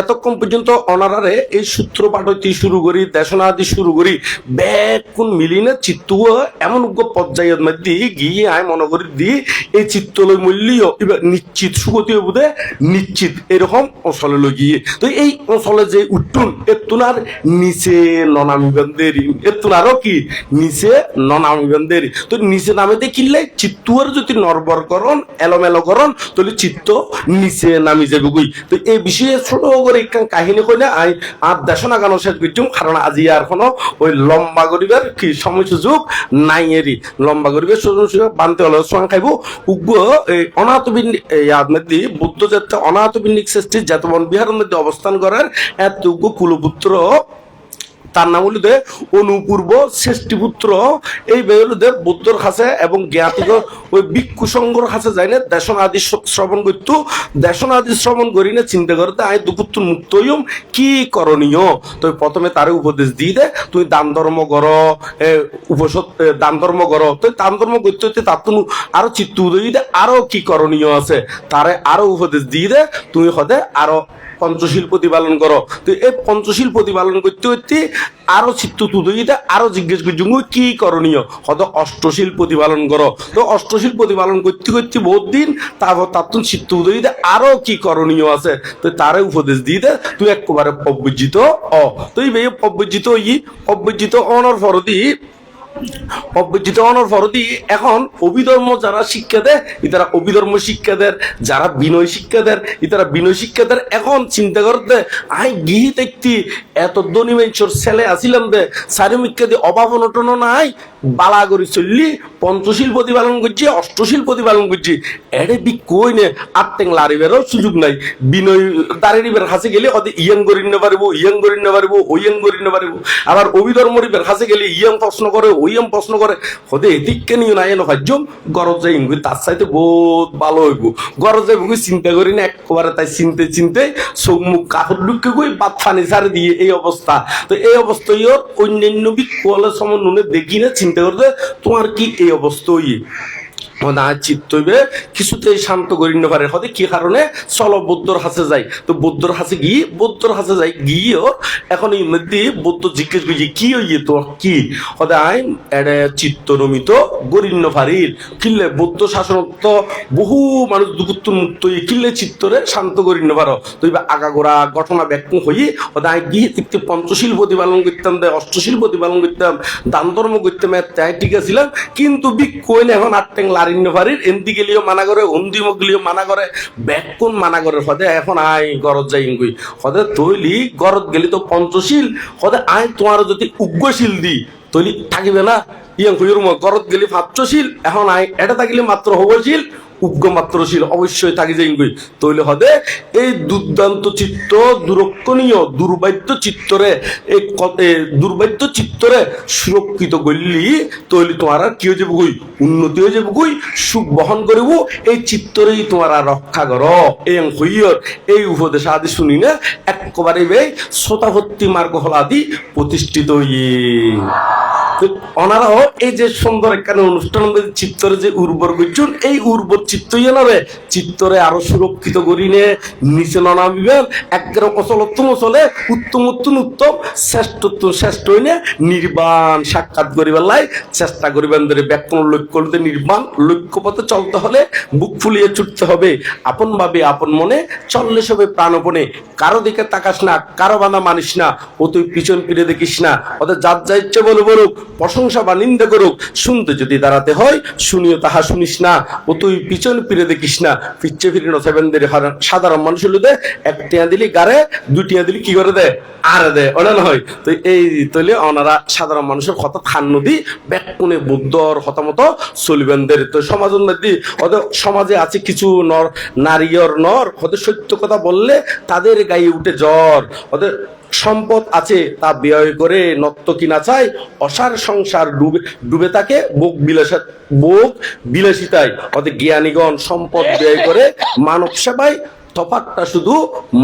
এতক্ষণ পর্যন্ত অনারারে এই সূত্র পাঠতি শুরু করি দেশনা আদি শুরু করি, ব্যাকুন মিলিনে চিত্ত এমন উগ্র পর্যায়ের মধ্যে গিয়ে আয় মনে করি দি, এই চিত্তলয় মূল্য নিশ্চিত সুগতি বোধে নিশ্চিত এরকম অঞ্চলে গিয়ে তো এই অঞ্চলে যে উঠুন, এতুনার নিচে ননামিবান্ধের এতুনারও কি? নিচে ননামিবান্ধের তো নিচে নামে দেখিলে চিত্তুয়ার যদি নরবরকরণ এলোমেলোকরণ তাহলে চিত্ত নিচে নামি যাবে তো এই বিষয়ে ছোট করে একখান কাহিনী আই আর শেষ কারণ আজি আর কোনো ওই লম্বা গরিবের কি সময় সুযোগ নাই এরি। লম্বা গরিবের সুযোগ সুযোগ বানতে হলে সোয়াং খাইব। উগ্র এই অনাথবিন্দিক আদমেদি বুদ্ধ যাত্রা অনাথবিন্দিক সৃষ্টি জাতবন বিহারের মধ্যে অবস্থান করার এত উগ্র কুলপুত্র তার নাম হলো অনুপূর্ব শ্রেষ্ঠীপুত্র। এই বেগুলোদের বুদ্ধর কাছে এবং জ্ঞাতিক ওই ভিক্ষু সংঘর কাছে যাই না দেশন আদি শ্রবণ করতো। দেশন আদি শ্রবণ করি না চিন্তা করতে আয় দুপুত্র মুক্ত হইম কি করণীয়? তো প্রথমে তারে উপদেশ দিয়ে দে তুই দান ধর্ম কর এ, উপসদ দান ধর্ম কর। তো দান ধর্ম করতে হইতে তার তুমি আরও চিত্ত উদয় দে আরও কি করণীয় আছে? তারে আরও উপদেশ দিয়ে দে তুমি হদে আরও পঞ্চশীল প্রতিপালন করো। তো এই পঞ্চশীল প্রতিপালন করতে করতে আরও চিত্ত তুদইতে আরও জিজ্ঞেস করছি কি করণীয়? হয়তো অষ্টশীল প্রতিপালন করো। তো অষ্টশীল প্রতিপালন করতে করতে বহুত দিন তারপর তার তুমি চিত্ত উদইতে আরও কি করণীয় আছে? তো তারে উপদেশ দিয়ে দে, তুই একবারে প্রবজ্জিত অ তুই বে প্রবজ্জিত ই প্রবজ্জিত অনর ফরদি অব্যজিত অনর ফরদি এখন অভিধর্ম যারা শিক্ষা দেয়, ইতারা অভিধর্ম শিক্ষা দেয়, যারা বিনয় শিক্ষা দেয়, ইতারা বিনয় শিক্ষা দেয়, এখন চিন্তা করতে, আই গিহি দেখতি এত ধনী মেঞ্চর ছেলে আসিলাম দে চারিমিক্ষা দিয়ে অভাব অনটন নাই বালা করি চললি, পঞ্চশীল প্রতিপালন করছি, অষ্টশীল প্রতিপালন করছি, এড়ে বি কই নে আত্মেং লারিবেরও সুযোগ নাই। বিনয় দাঁড়িয়ে কাছে গেলে ওদের ইয়াং করি না পারিব ইয়াং করি না পারিব ওইয়াং করি না পারিব আবার অভিধর্মরিবের কাছে গেলে ইয়াং প্রশ্ন করে ওইয়াং প্রশ্ন করে হতে এদিককে নিয়ে নাই এলো ভাজ্যম গরজ যাই ইঙ্গুই তার সাইতে বহুত ভালো হইব। গরজ যাই বুঝি চিন্তা করি না, একবারে তাই চিনতে চিনতে চোখ মুখ কাপড় ঢুকে গই বা ফানি ছাড়ে দিয়ে এই অবস্থা। তো এই অবস্থাই অন্যান্য বিকলে সময় নুনে দেখি না, চিন্তা করতে তোমার কি এই অবস্থা না চিত্ত হইবে। কিছুতেই শান্ত করি না পারে। হতে কি কারণে? চলো বৌদ্ধর হাসে যাই। তো বৌদ্ধর হাসে গিয়ে, বৌদ্ধর হাসে যাই, গিয়েও এখন এই মধ্যে জিজ্ঞেস কি হইয়ে তো কি? হতে গরিন্য ফারিল কিল্লে বহু মানুষ দুপুত্ত মুক্ত হয়ে কিল্লে চিত্তরে শান্ত করিন্য পারো। তো এবার আগাগোড়া ঘটনা ব্যাখ্য হয়ে হতে আই গিয়ে দেখতে পঞ্চশীল প্রতিপালন করতাম, দে অষ্টশীল প্রতিপালন করতাম দান ধর্ম করতাম তাই ঠিক আছিলাম। কিন্তু বিক্ষণ এখন আটটেং লারিন্য ফারির এন্দি গেলিও মানা করে অন্দিম গেলিও মানা করে, ব্যাকুন মানা করে হদে এখন আই গরজ যাই ইঙ্গুই হদে তৈলি গরজ গেলি তো পঞ্চশীল হদে আই তোমার যদি উগ্রশীল দি, তৈলি থাকিবে না ইয়ং গরজ গেলি পাত্রশীল এখন আই এটা থাকিলে মাত্র হবশীল অবশ্যই থাকি তৈলে হদে এই দুর্দান্ত চিত্ত, দুরক্ষণীয়, দুর্বাদ্য চিত্তরে এই দুর্বাদ্য চিত্তরে সুরক্ষিত করলি তৈলি তোমার কি হয়ে যাবে গই উন্নতি হয়ে যাবে গই সুখ বহন করিব, এই চিত্তরেই তোমার রক্ষা কর। এই হইয়র এই উপদেশ আদি শুনি না, একেবারে বে শ্রোতাভর্তি মার্গ হল আদি প্রতিষ্ঠিত ইয়ে তো ওনারাও এই যে সুন্দর একখানে অনুষ্ঠান চিত্তরে যে উর্বর করছেন এই উর্বর চিত্ত ইয়ে নবে চিত্তরে আরও সুরক্ষিত করিনে নিচে নামিবেন একবারে অচলোত্তম চলে উত্তম উত্তম উত্তম শ্রেষ্ঠত্ব শ্রেষ্ঠ হইনে নির্বাণ সাক্ষাৎ করিবার লাই, চেষ্টা করিবেন ধরে ব্যাকুণ লক্ষ্য হতে নির্বাণ লক্ষ্য পথে চলতে হলে বুক ফুলিয়ে ছুটতে হবে। আপন ভাবে আপন মনে চললে সবে প্রাণপণে, কারও দিকে তাকাস না, কারও বাঁধা মানিস না ও তুই পিছন ফিরে দেখিস না। ওদের যার যা ইচ্ছে বলে বলুক প্রশংসা বা নিন্দা করুক, শুনতে যদি দাঁড়াতে হয়, শুনিও তাহা শুনিস না। ও তুই পিছন ফিরে দেখিস না। পিচ্ছে ফিরে নসাবেনদের সাধারণ মানুষ হলো দে এক টিয়া দিলি গারে দুই টিয়া দিলি কি করে দে? আর দে ওটা নয় তো এই তৈলে ওনারা সাধারণ মানুষের কথা খান নদী, ব্যাকুনে বুদ্ধর হতামত চলিবেনদের। তো সমাজ উন্নতি ওদের সমাজে আছে কিছু নর নারীর নর ওদের সত্য কথা বললে তাদের গায়ে উঠে জ্বর। ওদের সম্পদ আছে তা ব্যয় করে নত্য কিনা চায় অসার সংসার ডুবে ডুবে তাকে বোক বিলাসা বোক বিলাসিতায় অর্থাৎ জ্ঞানীগণ সম্পদ ব্যয় করে মানব সেবায় তফাৎটা শুধু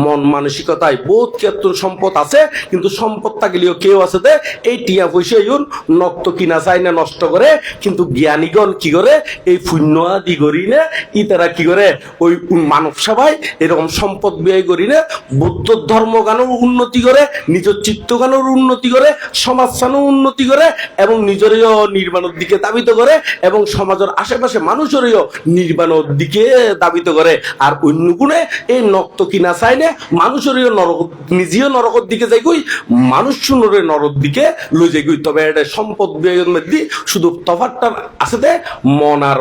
মন মানসিকতায় বোধ কেতন সম্পদ আছে, কিন্তু সম্পদ থাকলেও কেউ আছে দে, এই টিয়া পয়সা ইউন নক্ত কিনা চাই না, নষ্ট করে, কিন্তু জ্ঞানীগণ কি করে? এই পুণ্য আদি করি না, ইতারা কি করে? ওই মানব সভায় এরকম সম্পদ ব্যয় করি না, বৌদ্ধ ধর্মগানের উন্নতি করে নিজের চিত্তগানের উন্নতি করে সমাজ উন্নতি করে, এবং নিজেরও নির্মাণের দিকে দাবিত করে, এবং সমাজের আশেপাশে মানুষেরও নির্মাণের দিকে দাবিত করে, আর অন্য গুণে এই নক্ত কিনা চাই না মানুষেরও নরক, নিজেও নরকের দিকে যাই গই মানুষ শুনরে নরক দিকে লই যাই গই তবে এটা সম্পদ মধ্যে শুধু তফাতটা আছে দে, মন আর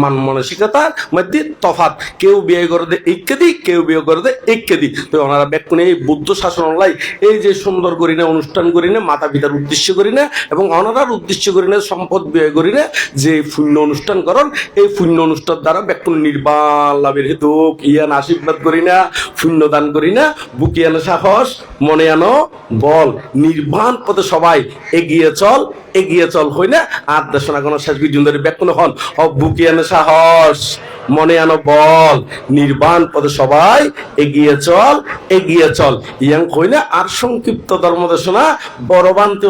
মান মানসিকতার মধ্যে তফাত। কেউ বিয়ে করে দে একে দি, কেউ বিয়ে করে দে একে দি। তো ওনারা ব্যাকুনে এই বুদ্ধ শাসন লাই, এই যে সুন্দর করি না, অনুষ্ঠান করি না, মাতা পিতার উদ্দেশ্য করি না, এবং ওনারার উদ্দেশ্য করি না, সম্পদ ব্যয় করি না, যে পুণ্য অনুষ্ঠান করন, এই পুণ্য অনুষ্ঠান দ্বারা ব্যাকুন নির্বাণ লাভের হেতু ইয়ান আশীর্বাদ করি না পুণ্য দান করি না, বুকি আনো সাহস, মনে আনো বল। নির্বাণ পথে সবাই এগিয়ে চল এগিয়ে চল হই না, আর দেশনা কোনো শেষ ধরে ব্যাকুন হন। ও বুকি আনো সাহস, মনে আনো বল। নির্বাণ পথে সবাই এগিয়ে চল এগিয়ে চল। ইয়াং হই না, আর সংক্ষিপ্ত ধর্মদেশনা বড়বান্তি